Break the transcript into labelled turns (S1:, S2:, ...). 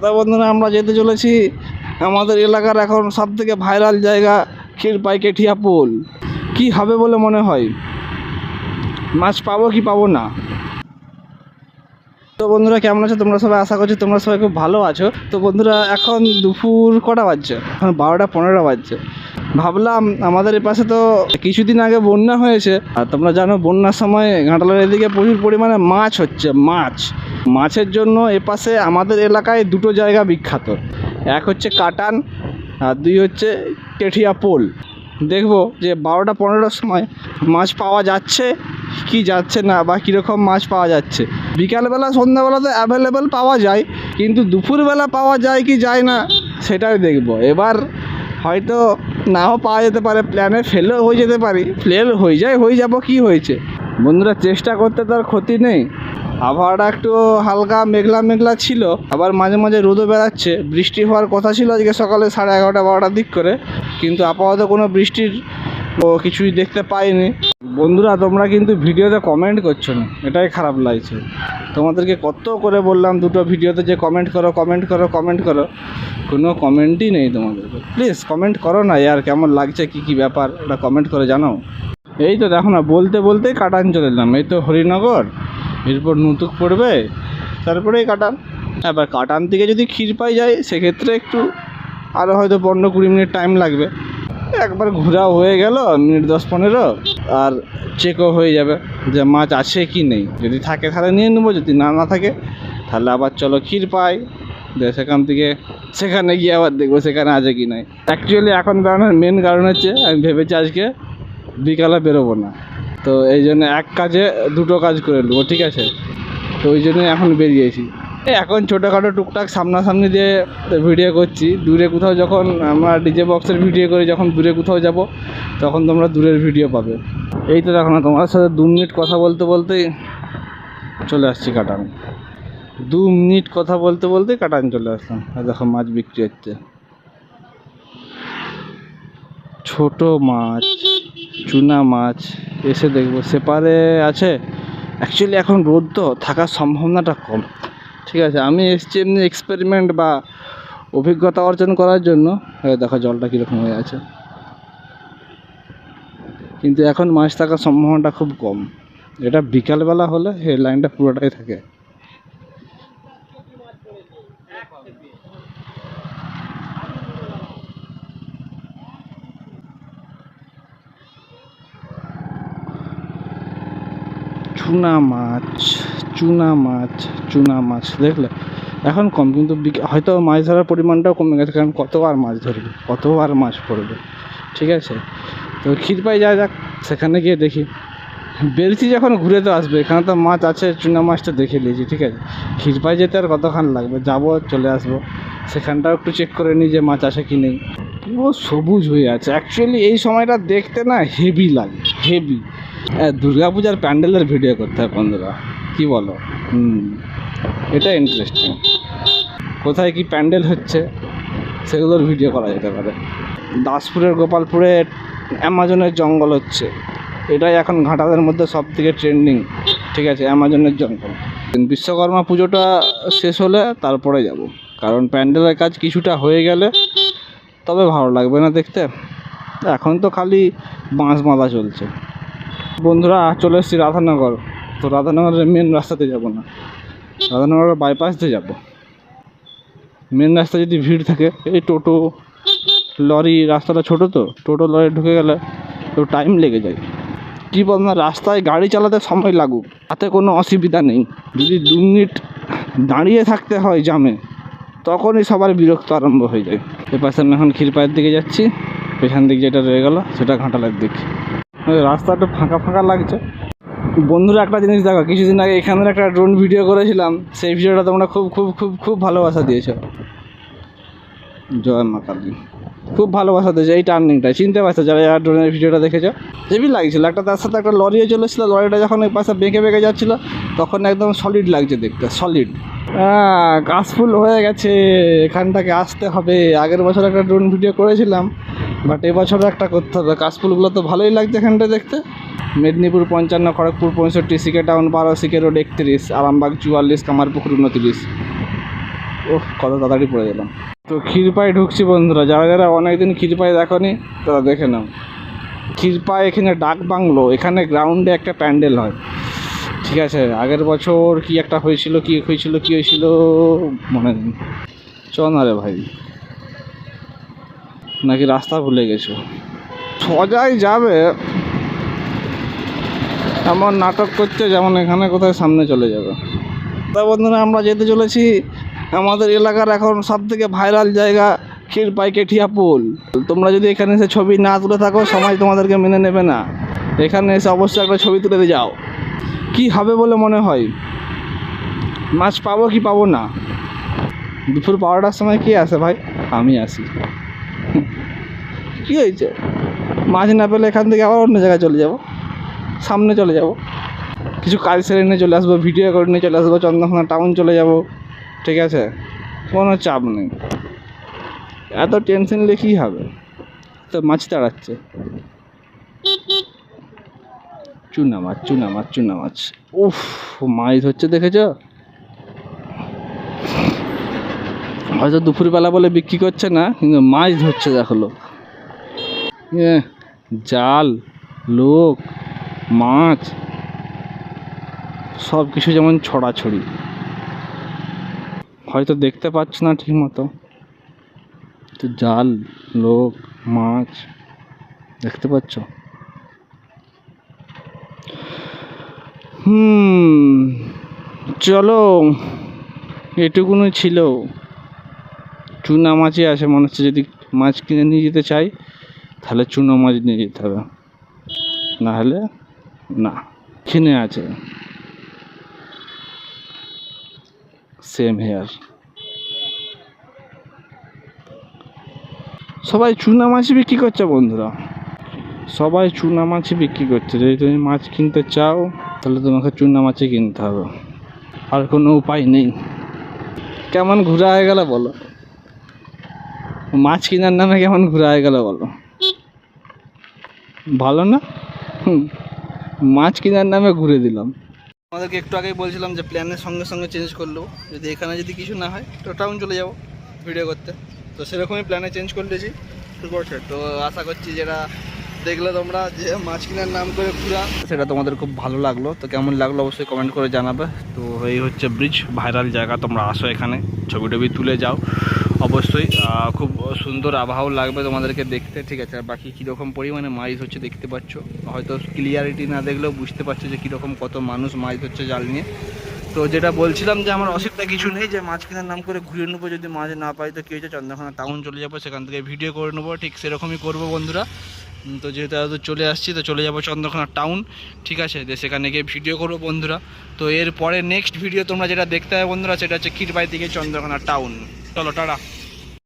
S1: তা বন্ধুরা আমরা যেতে চলেছি আমাদের এলাকার এখন সব থেকে ভাইরাল জায়গা ক্ষীরপাই কেঠিয়া পোল। কি হবে বলে মনে হয়? মাছ পাবো কি পাবো না? তো বন্ধুরা কেমন আছো? তোমরা সবাই আশা করছি তোমরা সবাই খুব ভালো আছো। তো বন্ধুরা এখন দুপুর কটা বাজছে? এখন বারোটা পনেরো বাজছে। ভাবলাম আমাদের এ পাশে তো কিছুদিন আগে বন্যা হয়েছে। আর তোমরা জানো বন্যার সময় ঘাটালের এদিকে প্রচুর পরিমাণে মাছ হচ্ছে, মাছ। মাছের জন্য এপাশে আমাদের এলাকায় দুটো জায়গা বিখ্যাত। এক হচ্ছে কাটান, আর দুই হচ্ছে কেঠিয়া পোল। দেখব যে বারোটা পনেরোটার সময় মাছ পাওয়া যাচ্ছে, কি যাচ্ছে না বা কীরকম মাছ পাওয়া যাচ্ছে। বিকালবেলা, সন্ধ্যাবেলা তো অ্যাভেলেবেল পাওয়া যায়, কিন্তু দুপুরবেলা পাওয়া যায় কি যায় না, সেটাই দেখব। এবার হয়তো নাও পাওয়া যেতে পারে প্ল্যানে ফেলেও হয়ে যেতে পারি। ফেল হয়ে যায়, হয়ে যাব, কি হয়েছে? বন্ধুরা, চেষ্টা করতে তো আর ক্ষতি নেই। আবহাওয়াটা একটু হালকা মেঘলা মেঘলা ছিল। আবার মাঝে মাঝে রোদও বেড়াচ্ছে। বৃষ্টি হওয়ার কথা ছিল আজকে সকালে সাড়ে এগারোটা বারোটার দিক করে। কিন্তু আপাতত কোনো বৃষ্টির কিছুই দেখতে পাইনি। বন্ধুরা, তোমরা কিন্তু ভিডিওতে কমেন্ট করছ না। এটাই খারাপ লাগছে। তোমাদেরকে কত করে বললাম, দুটো ভিডিওতে যে কমেন্ট করো কমেন্ট করো কমেন্ট করো। কোনো কমেন্টই নেই তোমাদেরকে। প্লিজ কমেন্ট করো না ইয়ার কেমন লাগছে, কী কী ব্যাপার, ওটা কমেন্ট করে জানাও। এই তো দেখো না, বলতে বলতেই কাটান চলে এলাম। এই তো হরিনগর। এরপর নুতুক পড়বে, তারপরেই কাটান এবার কাটান থেকে যদি ক্ষীর পাই যায়, সেক্ষেত্রে একটু আরও হয়তো পনেরো কুড়ি মিনিট টাইম লাগবে। একবার ঘোরাও হয়ে গেল, মিনিট দশ পনেরো, আর চেকও হয়ে যাবে যে মাছ আছে কি নেই। যদি থাকে তাহলে নিয়ে নেব, যদি না না থাকে, তাহলে আবার চলো ক্ষীর পাই সেখান থেকে, সেখানে গিয়ে আবার দেখব সেখানে আছে কি নাই। অ্যাকচুয়ালি এখন বেরোনোর মেন কারণ হচ্ছে, আমি ভেবেছি আজকে বিকালে বেরোবো না। তো এই জন্য এক কাজে দুটো কাজ করে নেব, ঠিক আছে? তো ওই জন্যই এখন বেরিয়েছি। এখন ছোটোখাটো টুকটাক সামনাসামনি দিয়ে ভিডিও করছি। দূরে কোথাও যখন আমরা ডিজে বক্সের ভিডিও করি, যখন দূরে কোথাও যাব, তখন তোমরা দূরের ভিডিও পাবে। এই তো দেখো না, তোমার সাথে দু মিনিট কথা বলতে বলতেই চলে আসছি কাটান। দু মিনিট কথা বলতে বলতেই কাটান চলে আসলাম। আর দেখো মাছ বিক্রি হচ্ছে। ছোট মাছ, চুনা মাছ এসে দেখব। সেপারে আছে। অ্যাকচুয়ালি এখন রোদ তো, থাকার সম্ভাবনাটা কম। ঠিক আছে, আমি এসছি এমনি এক্সপেরিমেন্ট বা অভিজ্ঞতা অর্জন করার জন্য। দেখো, জলটা কীরকম হয়ে আছে। কিন্তু এখন মাছ থাকার সম্ভাবনাটা খুব কম। এটা বিকালবেলা হলে হেডলাইনটা লাইনটা পুরোটাই থাকে। চুনা মাছ চুনা মাছ চুনা মাছ, দেখলে? এখন কম, কিন্তু হয়তো মাছ ধরার পরিমাণটাও কমে গেছে, কারণ কত আর মাছ ধরবে? কত আর মাছ পড়বে? ঠিক আছে? তো ক্ষীরপাই যা যাক, সেখানে গিয়ে দেখি। বেলছি যখন ঘুরে তো আসবে, এখানে তো মাছ আছে, চুনা মাছটা দেখে নিয়েছি, ঠিক আছে? ক্ষীরপাই যেতে আর কতক্ষণ লাগবে? যাব, চলে আসব। সেখানটাও একটু চেক করে নিই যে মাছ আছে কি নেই। পুরো সবুজ হয়ে আছে। অ্যাকচুয়ালি এই সময়টা দেখতে না হেভি লাগে হেভি দুর্গা পূজার প্যান্ডেলের ভিডিও করতে হয় বন্ধুরা। কী বলো? এটা ইন্টারেস্টিং কোথায় কি প্যান্ডেল হচ্ছে, সেগুলোর ভিডিও করা যেতে পারে। দাসপুরের গোপালপুরে অ্যামাজনের জঙ্গল হচ্ছে। এটাই এখন ঘাটালের মধ্যে সব থেকে ট্রেন্ডিং ঠিক আছে, অ্যামাজনের জঙ্গল। বিশ্বকর্মা পুজোটা শেষ হলে তারপরে যাব। কারণ প্যান্ডেলের কাজ কিছুটা হয়ে গেলে তবে ভালো লাগবে না দেখতে। এখন তো খালি বাঁশ বাঁধা চলছে। বন্ধুরা, চলে এসেছি রাধানগর। তো রাধানগরের মেন রাস্তাতে যাব না। রাধানগরের বাইপাস দিয়ে যাব। মেন রাস্তায় যদি ভিড় থাকে, এই টোটো লরি, রাস্তাটা ছোটো তো, টোটো লরি ঢুকে গেলে তো টাইম লেগে যায়। কী বল না রাস্তায় গাড়ি চালাতে সময় লাগুক, তাতে কোনো অসুবিধা নেই। যদি দু মিনিট দাঁড়িয়ে থাকতে হয় জামে তখনই সবার বিরক্ত আরম্ভ হয়ে যায়। এপাশে আমি এখন ক্ষীরপায়ের দিকে যাচ্ছি। পেছন দিক যেটা রয়ে গেল, সেটা ঘাটালের দিক। রাস্তাটা ফাঁকা ফাঁকা লাগছে। বন্ধুরা, একটা জিনিস দেখো, কিছুদিন আগে এখানের একটা ড্রোন ভিডিও করেছিলাম, সেই ভিডিওটা তোমরা খুব খুব খুব খুব ভালোবাসা দিয়েছ। জয় মা কালী। খুব ভালোবাসা দিয়েছে এই টার্নিংটা চিনতে পারছ যারা যারা ড্রোনের ভিডিওটা দেখেছ। হেভি লাগছিল, একটা তার সাথে একটা লরিও চলেছিলো, লরিটা যখন ওই পাশে বেঁকে বেঁকে যাচ্ছিল, তখন একদম সলিড লাগছে দেখতে সলিড কাশফুল হয়ে গেছে, এখানটাকে আসতে হবে। আগের বছর একটা ড্রোন ভিডিও করেছিলাম বাট এবছরও একটা করতে হবে। কাশফুলগুলো তো ভালোই লাগছে এখানটা দেখতে। মেদিনীপুর পঞ্চান্ন, খড়গপুর পঁয়ষট্টি, সিকে টাউন বারো, সিকে রোড একত্রিশ, আরামবাগ চুয়াল্লিশ, কামারপুকুর উনত্রিশ। ওহ, কত তাড়াতাড়ি পড়ে গেলাম। তো ক্ষীরপাই ঢুকছি বন্ধুরা, যারা যারা অনেকদিন ক্ষীরপাই দেখনি, তারা দেখে নাও। ক্ষীরপাই এখানে ডাক বাংলো, এখানে গ্রাউন্ডে একটা প্যান্ডেল হয়। ঠিক আছে, আগের বছর কি একটা হয়েছিল, কি হয়েছিল কি হয়েছিল, মনে নেই। চ না রে ভাই। নাকি রাস্তা ভুলে গেছো? সজাই যাবে। এমন নাটক করছে যেমন এখানে কোথায় সামনে চলে যাবে। তা বন্ধুরা, আমরা যেতে চলেছি আমাদের এলাকার এখন সব থেকে ভাইরাল জায়গা ক্ষীরপাই কেঠিয়া পুল। তোমরা যদি এখানে এসে ছবি না তুলে থাকো, সমাজ তোমাদেরকে মেনে নেবে না। এখানে এসে অবশ্যই একটা ছবি তুলে যাও। কি হবে বলে মনে হয়? মাছ পাবো কি পাবো না? দুপুর বারোটার সময় কে আসে ভাই? আমি আসি। কি হয়েছে? মাছ না পেলে এখান থেকে আবার অন্য জায়গায় চলে যাব। সামনে চলে যাব। কিছু কাজ সেরে নিয়ে চলে আসব, ভিডিও করে নিয়ে চলে আসব, চন্দ্রকোনা টাউন চলে যাব, ঠিক আছে? কোনো চাপ নেই। এত টেনশন নিলে কী হবে? তো মাছ তাড়াচ্ছে। চুনা মাছ চুনা মাছ চুনা মাছ। উফ, মাছ ধরছে দেখেছ? হয়তো দুপুরবেলা বলে বিক্রি করছে না, কিন্তু মাছ ধরছে দেখল। জাল, লোক, মাছ সব কিছু যেমন ছড়াছড়ি। হয়তো দেখতে পাচ্ছ না ঠিক মতো তো জাল, লোক, মাছ, দেখতে পাচ্ছ? হুম, চলো এটুকুনি ছিল। চুনা মাছই আছে মনে হচ্ছে যদি মাছ কিনে নিয়ে যেতে চাই। তাহলে চুনো মাছ নিয়ে যেতে হবে। না হলে না, কিনে আছে। সেম হেয়ার সবাই চুনা মাছই বিক্রি করছে বন্ধুরা। সবাই চুনা মাছই বিক্রি করছে। যদি তুমি মাছ কিনতে চাও, তাহলে তোমাকে চুনা মাছই কিনতে হবে। আর কোনো উপায় নেই। কেমন ঘোরা হয়ে গেল বলো। মাছ কেনার নামে কেমন ঘোরা হয়ে গেল বলো। ভালো না? হুম, মাছ কেনার নামে ঘুরে দিলাম। আমাদেরকে একটু আগেই বলছিলাম যে প্ল্যানের সঙ্গে সঙ্গে চেঞ্জ করল যদি এখানে যদি কিছু না হয় তো টাউন চলে যাব ভিডিও করতে। তো সেরকমই প্ল্যানে চেঞ্জ করে দিয়েছি। ঠিক আছে তো আশা করছি যেটা দেখলে তোমরা যে মাছ কেনার নাম করে ঘুরা। সেটা তোমাদের খুব ভালো লাগল। তো কেমন লাগল অবশ্যই কমেন্ট করে জানাবে। তো এই হচ্ছে ব্রিজ ভাইরাল জায়গা। তোমরা আসো এখানে ছবি টবি তুলে যাও। অবশ্যই খুব সুন্দর আবহাওয়া লাগবে তোমাদেরকে দেখতে, ঠিক আছে? আর বাকি কীরকম পরিমাণে মাছ হচ্ছে দেখতে পাচ্ছ? হয়তো ক্লিয়ারিটি না দেখলেও বুঝতে পারছ যে কীরকম কত মানুষ মাছ ধরছে জাল নিয়ে। তো যেটা বলছিলাম যে আমার অসুবিধা কিছু নেই, যে মাছ কেনার নাম করে ঘুরে নেব, যদি মাছ না পাই তো কী হয়েছে? চন্দ্রকোনা টাউন চলে যাব, সেখান থেকে ভিডিও করে নেব। ঠিক সেরকমই করব বন্ধুরা। তো যেহেতু এত চলে আসছি, তো চলে যাব চন্দ্রকোনা টাউন ঠিক আছে? যে সেখানে গিয়ে ভিডিও করব বন্ধুরা। তো এরপরে নেক্সট ভিডিও তোমরা যেটা দেখতে হবে বন্ধুরা, সেটা হচ্ছে ক্ষীরবাই থেকে চন্দ্রকোনা টাউন চলো টাটা